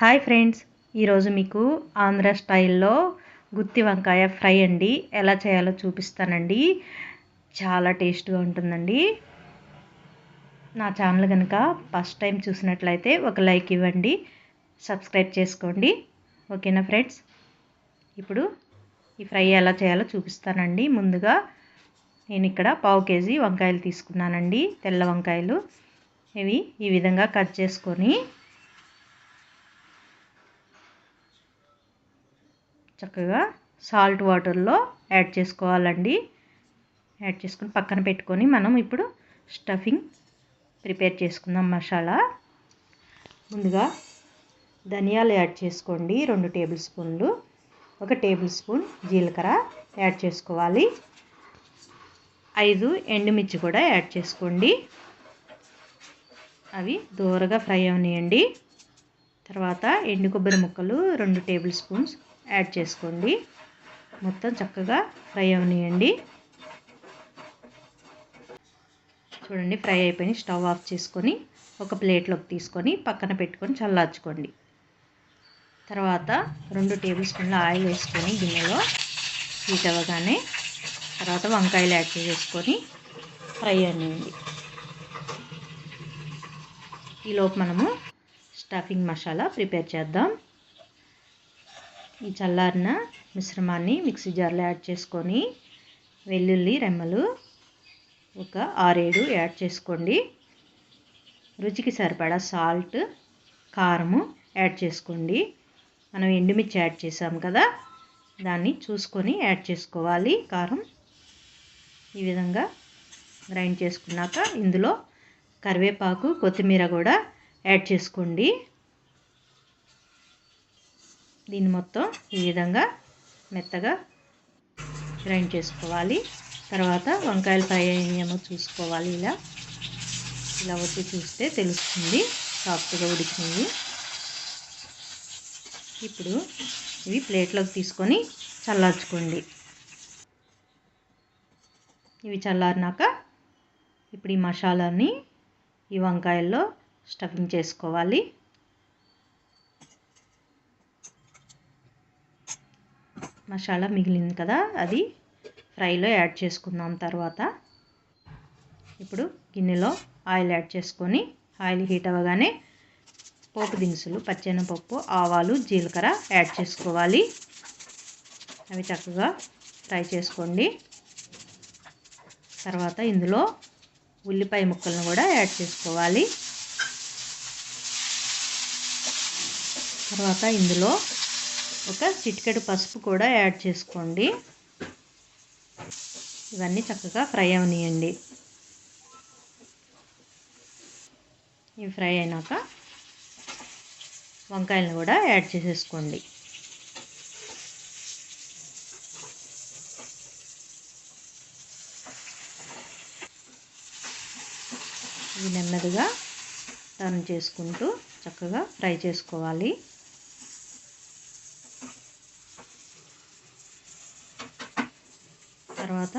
Hi friends ఈరోజు మీకు ఆంధ్ర స్టైల్లో గుత్తి వంకాయ ఫ్రై అండి. ఎలా చేయాలో చూపిస్తానండి. చాలా టేస్ట్గా ఉంటుందండి. నా ఛానల్ కనుక ఫస్ట్ టైం చూసినట్లయితే ఒక లైక్ ఇవ్వండి సబ్స్క్రైబ్ చేసుకోండి. ఓకేనా ఫ్రెండ్స్? ఇప్పుడు ఈ ఫ్రై ఎలా చేయాలో చూపిస్తానండి. ముందుగా నేను ఇక్కడ పావు కేజీ వంకాయలు తీసుకున్నానండి తెల్ల వంకాయలు. ఇవి ఈ విధంగా కట్ చేసుకొని చక్కగా సాల్ట్ వాటర్లో యాడ్ చేసుకోవాలండి. యాడ్ చేసుకొని పక్కన పెట్టుకొని మనం ఇప్పుడు స్టఫింగ్ ప్రిపేర్ చేసుకుందాం మసాలా. ముందుగా ధనియాలు యాడ్ చేసుకోండి రెండు టేబుల్ స్పూన్లు. ఒక టేబుల్ స్పూన్ జీలకర్ర యాడ్ చేసుకోవాలి. ఐదు ఎండుమిర్చి కూడా యాడ్ చేసుకోండి. అవి దూరగా ఫ్రై అవనియండి. తర్వాత ఎండు కొబ్బరి ముక్కలు రెండు టేబుల్ స్పూన్స్ యాడ్ చేసుకోండి. మొత్తం చక్కగా ఫ్రై అవనియండి. చూడండి ఫ్రై అయిపోయి స్టవ్ ఆఫ్ చేసుకొని ఒక ప్లేట్లోకి తీసుకొని పక్కన పెట్టుకొని చల్లార్చుకోండి. తర్వాత రెండు టేబుల్ స్పూన్ల ఆయిల్ వేసుకొని గిన్నెలో హీట్ అవ్వగానే తర్వాత వంకాయలు యాడ్ చేసుకొని ఫ్రై అనియండి ఈలోపు మనము స్టఫింగ్ మసాలా ప్రిపేర్ చేద్దాం. ఈ చల్లారిన మిశ్రమాన్ని మిక్సీ జార్లో యాడ్ చేసుకొని వెల్లుల్లి రెమ్మలు ఒక ఆరేడు యాడ్ చేసుకోండి. రుచికి సరిపడా సాల్ట్ కారము యాడ్ చేసుకోండి. మనం ఎండుమిర్చి యాడ్ చేసాం కదా దాన్ని చూసుకొని యాడ్ చేసుకోవాలి. కారం ఈ విధంగా గ్రైండ్ చేసుకున్నాక ఇందులో కరివేపాకు కొత్తిమీర కూడా యాడ్ చేసుకోండి. దీన్ని మొత్తం ఈ విధంగా మెత్తగా గ్రైండ్ చేసుకోవాలి. తర్వాత వంకాయలు ఫ్రై అయ్యేమో చూసుకోవాలి ఇలా. ఇలా వచ్చి చూస్తే తెలుస్తుంది. సాఫ్ట్గా ఉడికింది. ఇప్పుడు ఇవి ప్లేట్లోకి తీసుకొని చల్లార్చుకోండి. ఇవి చల్లారినాక ఇప్పుడు ఈ మసాలాని ఈ వంకాయల్లో స్టఫింగ్ చేసుకోవాలి. మసాలా మిగిలింది కదా అది ఫ్రైలో యాడ్ చేసుకుందాం తర్వాత. ఇప్పుడు గిన్నెలో ఆయిల్ యాడ్ చేసుకొని ఆయిల్ హీట్ అవ్వగానే పోపు దినుసులు పచ్చెనపప్పు ఆవాలు జీలకర్ర యాడ్ చేసుకోవాలి. అవి చక్కగా ఫ్రై చేసుకోండి. తర్వాత ఇందులో ఉల్లిపాయ ముక్కలను కూడా యాడ్ చేసుకోవాలి. తర్వాత ఇందులో ఒక చిటికెడు పసుపు కూడా యాడ్ చేసుకోండి. ఇవన్నీ చక్కగా ఫ్రై అవనియండి. ఇవి ఫ్రై అయినాక వంకాయలను కూడా యాడ్ చేసేసుకోండి. ఇవి నెమ్మదిగా టర్న్ చేసుకుంటూ చక్కగా ఫ్రై చేసుకోవాలి. తర్వాత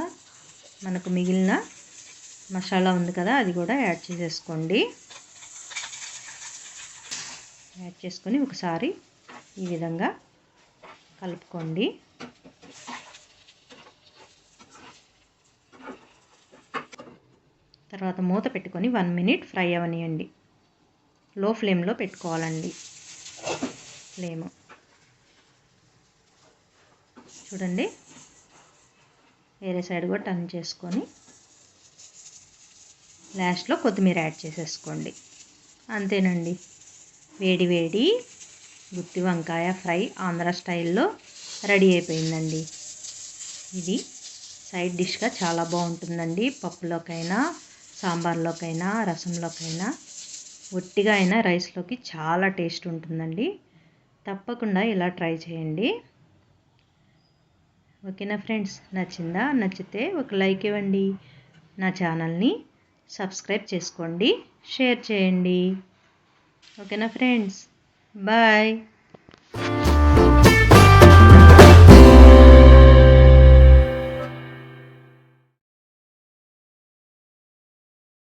మనకు మిగిలిన మసాలా ఉంది కదా అది కూడా యాడ్ చేసేసుకోండి. యాడ్ చేసుకొని ఒకసారి ఈ విధంగా కలుపుకోండి. తర్వాత మూత పెట్టుకొని వన్ మినిట్ ఫ్రై అవనియండి. లో ఫ్లేమ్లో పెట్టుకోవాలండి ఫ్లేమ్. చూడండి. వేరే సైడ్ కూడా టర్న్ చేసుకొని లాస్ట్లో కొత్తిమీర యాడ్ చేసేసుకోండి. అంతేనండి. వేడి వేడి గుత్తి వంకాయ ఫ్రై ఆంధ్ర స్టైల్లో రెడీ అయిపోయిందండి. ఇది సైడ్ డిష్గా చాలా బాగుంటుందండి. పప్పులోకైనా సాంబార్లోకైనా రసంలోకైనా ఒట్టిగా అయినా రైస్లోకి చాలా టేస్ట్ ఉంటుందండి. తప్పకుండా ఇలా ట్రై చేయండి. ఓకేనా ఫ్రెండ్స్ నచ్చిందా? నచ్చితే ఒక లైక్ ఇవ్వండి. నా ఛానల్ని సబ్స్క్రైబ్ చేసుకోండి. షేర్ చేయండి. ఓకేనా ఫ్రెండ్స్ బాయ్.